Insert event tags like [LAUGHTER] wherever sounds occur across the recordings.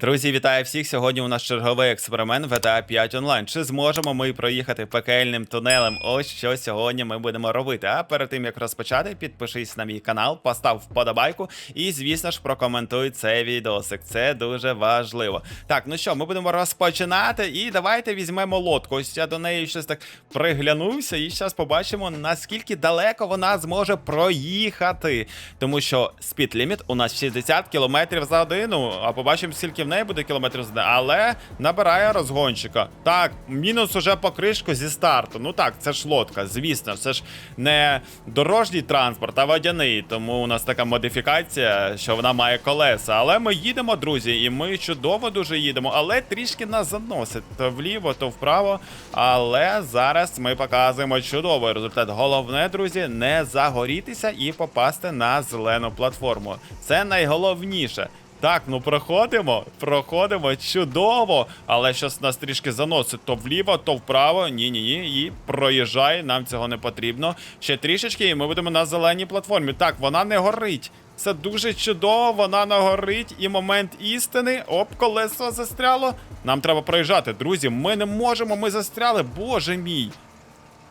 Друзі, вітаю всіх! Сьогодні у нас черговий експеримент GTA 5 онлайн. Чи зможемо ми проїхати пекельним тунелем? Ось що сьогодні ми будемо робити. А перед тим як розпочати, підпишись на мій канал, постав вподобайку і, звісно ж, прокоментуй цей відосик. Це дуже важливо. Так, ну що, ми будемо розпочинати. І давайте візьмемо лодку. Ось я до неї щось так приглянувся, і зараз побачимо, наскільки далеко вона зможе проїхати. Тому що спід ліміт у нас 60 км за годину, а побачимо, скільки в неї буде кілометрів за день, але набирає розгончика. Так, мінус уже покришку зі старту. Ну так, це ж лодка, звісно, це ж не дорожній транспорт, а водяний. Тому у нас така модифікація, що вона має колеса. Але ми їдемо, друзі, і ми чудово дуже їдемо, але трішки нас заносить то вліво, то вправо. Але зараз ми показуємо чудовий результат. Головне, друзі, не загорітися і попасти на зелену платформу. Це найголовніше. Так, ну проходимо, проходимо чудово, але щось нас трішки заносить то вліво, то вправо. Ні, ні, ні. І проїжджає, нам цього не потрібно. Ще трішечки, і ми будемо на зеленій платформі. Так, вона не горить. Це дуже чудово, вона не горить. І момент істини. Оп, колесо застряло. Нам треба проїжджати. Друзі, ми не можемо, ми застряли. Боже мій.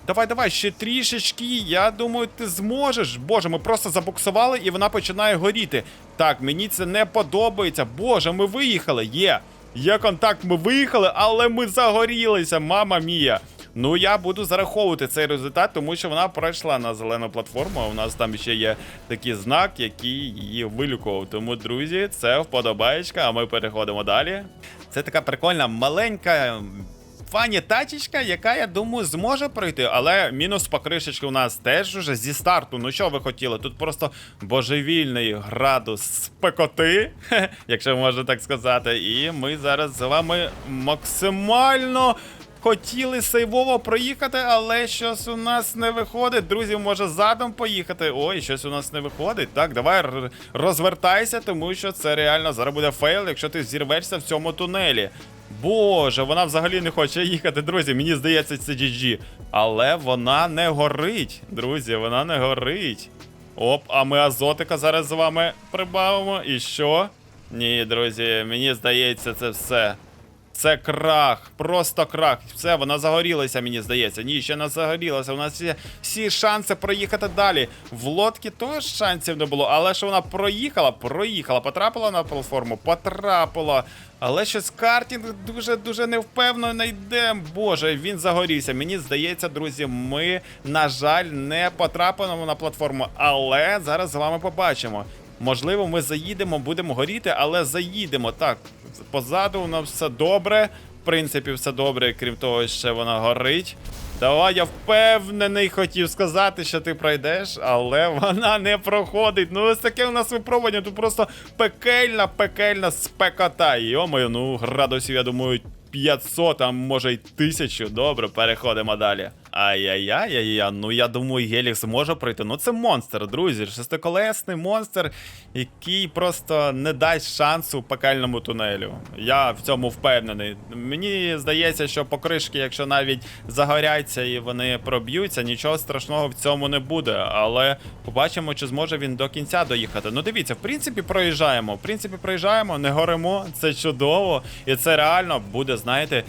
Давай, давай, ще трішечки. Я думаю, ти зможеш. Боже, ми просто забуксували і вона починає горіти. Так, мені це не подобається. Боже, ми виїхали. Є. Є контакт, ми виїхали, але ми загорілися, мама мія. Ну, я буду зараховувати цей результат, тому що вона пройшла на зелену платформу. а У нас там ще є такий знак, який її вилюкував. Тому, друзі, це вподобаєчка, а ми переходимо далі. Це така прикольна маленька фані тачечка, яка, я думаю, зможе пройти, але мінус покришечки у нас теж уже зі старту. Ну що ви хотіли? Тут просто божевільний градус спекоти, [LAUGHS] якщо можна так сказати. І ми зараз з вами максимально. Хотіли сейвово проїхати, але щось у нас не виходить. Друзі, може задом поїхати. Ой, щось у нас не виходить. Так, давай розвертайся, тому що це реально зараз буде фейл, якщо ти зірвешся в цьому тунелі. Боже, вона взагалі не хоче їхати, друзі. Мені здається, це GG. Але вона не горить, друзі, вона не горить. Оп, а ми азотика зараз з вами прибавимо. І що? Ні, друзі, мені здається, це все. Це крах, просто крах. Все, вона загорілася, мені здається. Ні, ще не загорілася. У нас є всі шанси проїхати далі. В лодці теж шансів не було, але що вона проїхала, проїхала, потрапила на платформу, потрапила. Але щось картінг дуже-дуже невпевнено йде. Боже, він загорівся. Мені здається, друзі, ми, на жаль, не потрапимо на платформу, але зараз з вами побачимо. Можливо, ми заїдемо, будемо горіти, але заїдемо. Так, позаду у нас все добре. В принципі, все добре, крім того, що вона горить. Давай, я впевнений хотів сказати, що ти пройдеш, але [LAUGHS] вона не проходить. Ну, ось таке у нас випробування. Тут просто пекельна, пекельна спекота. Йомою, ну, градусів, я думаю, 500, а може й 1000. Добре, переходимо далі. Ай-яй-яй-яй-яй, ну я думаю, Гелік зможе пройти. Ну це монстр, друзі. Шестиколесний монстр, який просто не дасть шансу пекельному тунелю. Я в цьому впевнений. Мені здається, що покришки, якщо навіть загоряться і вони проб'ються, нічого страшного в цьому не буде. Але побачимо, чи зможе він до кінця доїхати. Ну дивіться, в принципі, проїжджаємо. В принципі, проїжджаємо, не горимо. Це чудово. І це реально буде, знаєте.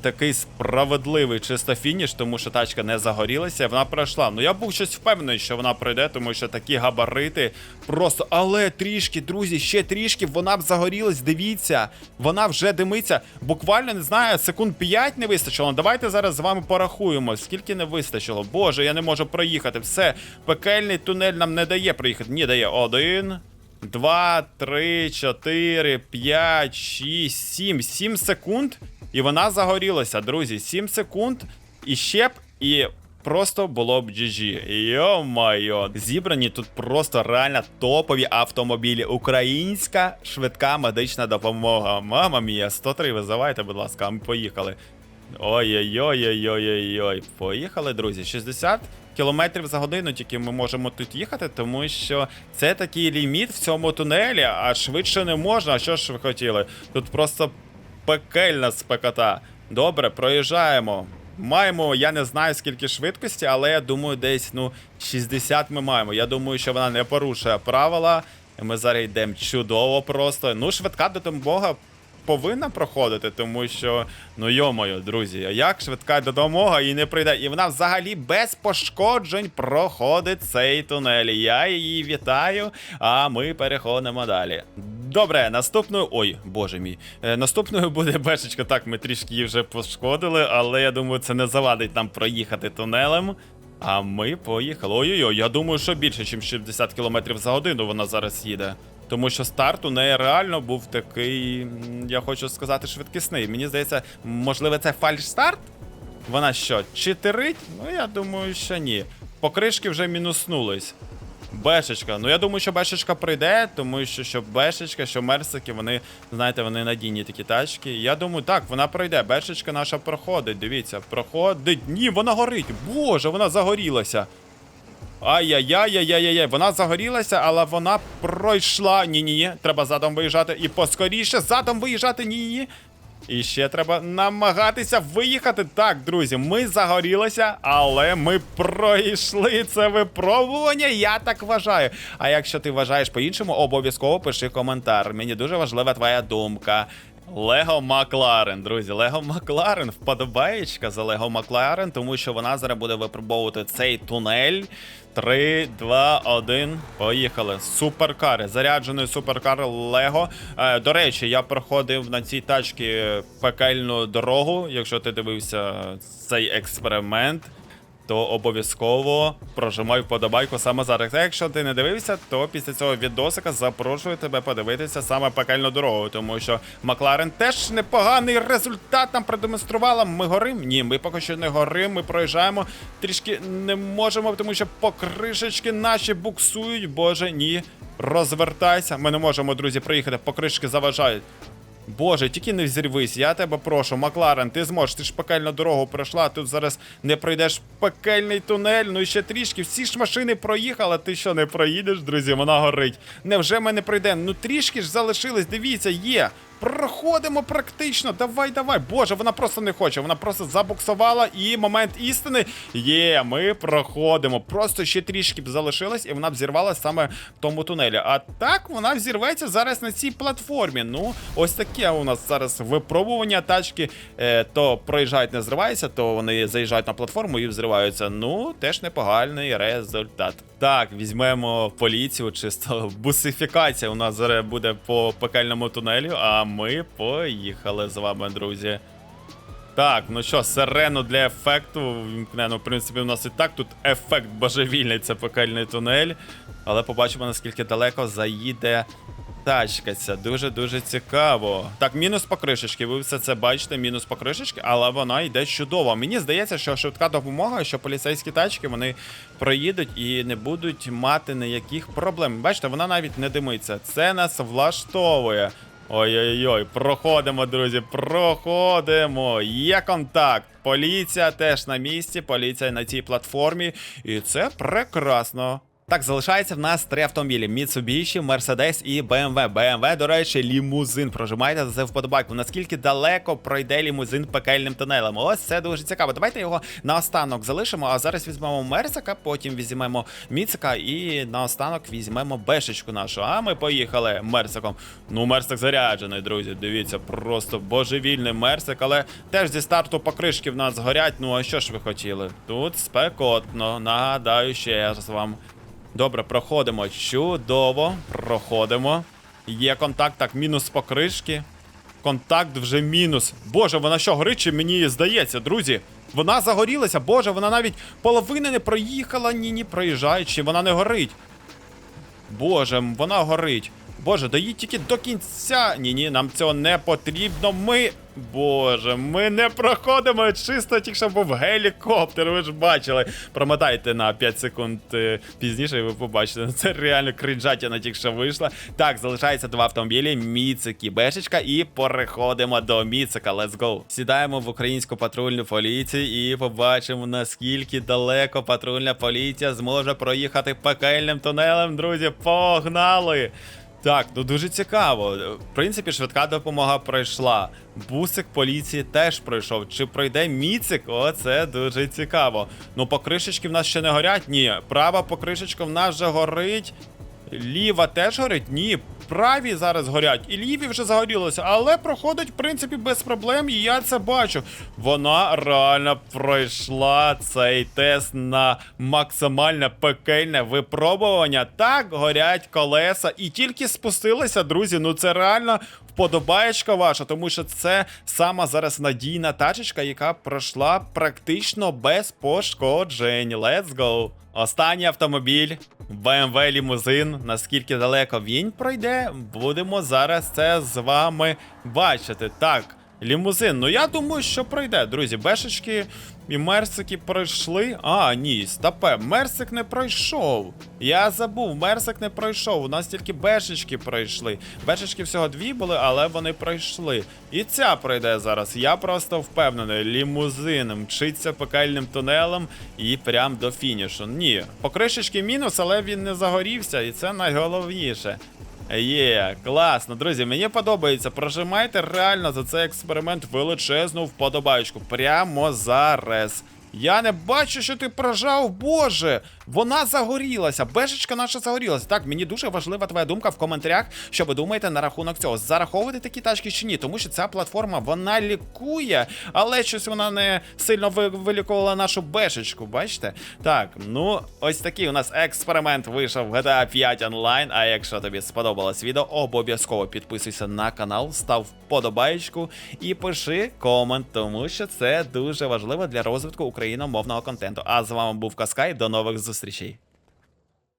Такий справедливий чисто фініш, тому що тачка не загорілася, вона пройшла. Ну я був щось впевнений, що вона пройде, тому що такі габарити просто. Але трішки, друзі, ще трішки, вона б загорілась. Дивіться, вона вже димиться. Буквально не знаю, секунд 5 не вистачило. Давайте зараз з вами порахуємо, скільки не вистачило. Боже, я не можу проїхати. Все, пекельний тунель нам не дає проїхати. Ні, дає один. Два, три, чотири, п'ять, шість, сім. Сім секунд. І вона загорілася, друзі. 7 секунд і б, і просто було б GG. Йо-майо. Зібрані тут просто реально топові автомобілі. Українська швидка медична допомога. Мама мія, 103 визивайте, будь ласка, ми поїхали. Ой-ой-ой-ой-ой-ой. Поїхали, друзі. 60 кілометрів за годину тільки ми можемо тут їхати, тому що це такий ліміт в цьому тунелі, а швидше не можна. А що ж ви хотіли? Тут просто пекельна спекота. Добре, проїжджаємо. Маємо, я не знаю скільки швидкості, але я думаю, десь ну 60 ми маємо. Я думаю, що вона не порушує правила. Ми зараз йдемо чудово просто. Ну, швидка до Бога повинна проходити, тому що, ну йомою, друзі, як швидка допомога і не прийде. І вона взагалі без пошкоджень проходить цей тунель. Я її вітаю, а ми переходимо далі. Добре, наступною. Ой, боже мій. Е, наступною буде бешечка. Так, ми трішки її вже пошкодили, але я думаю, це не завадить нам проїхати тунелем. А ми поїхали. Ой-ой-ой, я думаю, що більше, ніж 60 км за годину вона зараз їде. Тому що старт у неї реально був такий, я хочу сказати, швидкісний. Мені здається, можливо, це фальш-старт? Вона що, читерить? Ну, я думаю, що ні. Покришки вже мінуснулись. Бешечка. Ну я думаю, що Бешечка прийде, тому що що Бешечка, що Мерсики, вони, знаєте, вони надійні такі тачки. Я думаю, так, вона пройде. Бешечка наша проходить. Дивіться, проходить. Ні, вона горить. Боже, вона загорілася. Ай-яй-яй-яй-яй-яй. Вона загорілася, але вона пройшла. Ні-ні-ні. Треба задом виїжджати. І поскоріше задом виїжджати. Ні-ні-ні. І ще треба намагатися виїхати. Так, друзі, ми загорілися, але ми пройшли це випробування. Я так вважаю. А якщо ти вважаєш по-іншому, обов'язково пиши коментар. Мені дуже важлива твоя думка. Лего Макларен, друзі, Лего Макларен, вподобаєчка за Лего Макларен, тому що вона зараз буде випробовувати цей тунель. 3, 2, 1, поїхали. Суперкари. Заряджений суперкар Лего. Е, до речі, я проходив на цій тачці пекельну дорогу. Якщо ти дивився цей експеримент, то обов'язково прожимай вподобайку саме зараз. Якщо ти не дивився, то після цього відосика запрошую тебе подивитися саме пекельну дорогу, тому що Макларен теж непоганий результат нам продемонструвала. Ми горим? Ні, ми поки що не горим, ми проїжджаємо. Трішки не можемо, тому що покришечки наші буксують. Боже, ні. Розвертайся. Ми не можемо, друзі, приїхати. Покришки заважають. Боже, тільки не взірвись, я тебе прошу, Макларен, ти зможеш, ти ж пекельну дорогу пройшла, тут зараз не пройдеш пекельний тунель, ну і ще трішки. Всі ж машини проїхали, ти що не проїдеш, друзі, вона горить. Невже ми не пройдемо? Ну трішки ж залишились, дивіться, є. Проходимо практично. Давай, давай. Боже, вона просто не хоче. Вона просто забуксувала. І момент істини. Є, ми проходимо. Просто ще трішки б залишилось, і вона б зірвалась саме в тому тунелі. А так вона взірветься зараз на цій платформі. Ну, ось таке у нас зараз випробування тачки. Е, то проїжджають, не зриваються, то вони заїжджають на платформу і взриваються. Ну, теж непоганий результат. Так, візьмемо поліцію, чисто бусифікація у нас зараз буде по пекельному тунелю, а ми поїхали з вами, друзі. Так, ну що, сирену для ефекту. Ну, в принципі, у нас і так тут ефект божевільний, це пекельний тунель. Але побачимо, наскільки далеко заїде тачка. Це дуже-дуже цікаво. Так, мінус покришечки. Ви все це бачите, мінус покришечки, але вона йде чудово. Мені здається, що швидка допомога, що поліцейські тачки вони проїдуть і не будуть мати ніяких проблем. Бачите, вона навіть не димиться. Це нас влаштовує. Ой-ой-ой, проходимо, друзі, проходимо. Є контакт. Поліція теж на місці, поліція на цій платформі. І це прекрасно. Так, залишається в нас три автомобілі: Mitsubishi, Mercedes і BMW. BMW, до речі, лімузин. Прожимайте за це вподобайку. Наскільки далеко пройде лімузин пекельним тунелем? Ось це дуже цікаво. Давайте його наостанок залишимо. А зараз візьмемо Мерсика, потім візьмемо Міцика і наостанок візьмемо Бешечку нашу. А ми поїхали Мерсиком. Ну, Мерсик заряджений, друзі. Дивіться, просто божевільний Мерсик, але теж зі старту покришки в нас горять. Ну а що ж ви хотіли? Тут спекотно. Нагадаю ще раз вам. Добре, проходимо. Чудово. Проходимо. Є контакт, так, мінус покришки. Контакт вже мінус. Боже, вона що, горить, чи мені здається, друзі? Вона загорілася, боже, вона навіть половини не проїхала, ні, ні, проїжджаючи, вона не горить. Боже, вона горить. Боже, доїдь тільки до кінця. Ні, ні, нам цього не потрібно. Ми. Боже, ми не проходимо. Чисто тільки що був гелікоптер, ви ж бачили. Промотайте на 5 секунд е, пізніше, і ви побачите. Це реально кринжатіна тільки що вийшла. Так, залишається два автомобілі: Міцик і Бешечка, і переходимо до Міцика. Let's go. Сідаємо в українську патрульну поліцію і побачимо, наскільки далеко патрульна поліція зможе проїхати пекельним тунелем. Друзі, погнали! Так, ну дуже цікаво. В принципі, швидка допомога пройшла. Бусик поліції теж пройшов. Чи пройде міцик? О, це дуже цікаво. Ну, покришечки в нас ще не горять. Ні, права покришечка в нас вже горить. Ліва теж горить? Ні. Праві зараз горять, і ліві вже загорілося, але проходить, в принципі, без проблем, і я це бачу. Вона реально пройшла цей тест на максимальне пекельне випробування. Так горять колеса, і тільки спустилися, друзі. Ну це реально вподобаєчка ваша, тому що це сама зараз надійна тачечка, яка пройшла практично без пошкоджень. Let's go! Останній автомобіль, BMW лімузин. Наскільки далеко він пройде, будемо зараз це з вами бачити. Так, лімузин. Ну я думаю, що пройде, друзі. Бешечки і мерсики пройшли. А, ні, стопе, мерсик не пройшов. Я забув, мерсик не пройшов. У нас тільки бешечки пройшли. Бешечки всього дві були, але вони пройшли. І ця пройде зараз. Я просто впевнений. Лімузин мчиться пекельним тунелем і прям до фінішу. Ні, покришечки мінус, але він не загорівся, і це найголовніше. Є, класно, друзі, мені подобається. Прожимайте реально за цей експеримент величезну вподобайку. Прямо зараз. Я не бачу, що ти прожав, боже! Вона загорілася, бешечка наша загорілася. Так, мені дуже важлива твоя думка в коментарях, що ви думаєте на рахунок цього. Зараховувати такі тачки чи ні, тому що ця платформа вона лікує, але щось вона не сильно вилікувала нашу бешечку, бачите? Так, ну ось такий у нас експеримент вийшов в GTA 5 онлайн. А якщо тобі сподобалось відео, обов'язково підписуйся на канал, став вподобаєчку і пиши комент, тому що це дуже важливо для розвитку україномовного контенту. А з вами був Каскай. До нових зустрічей.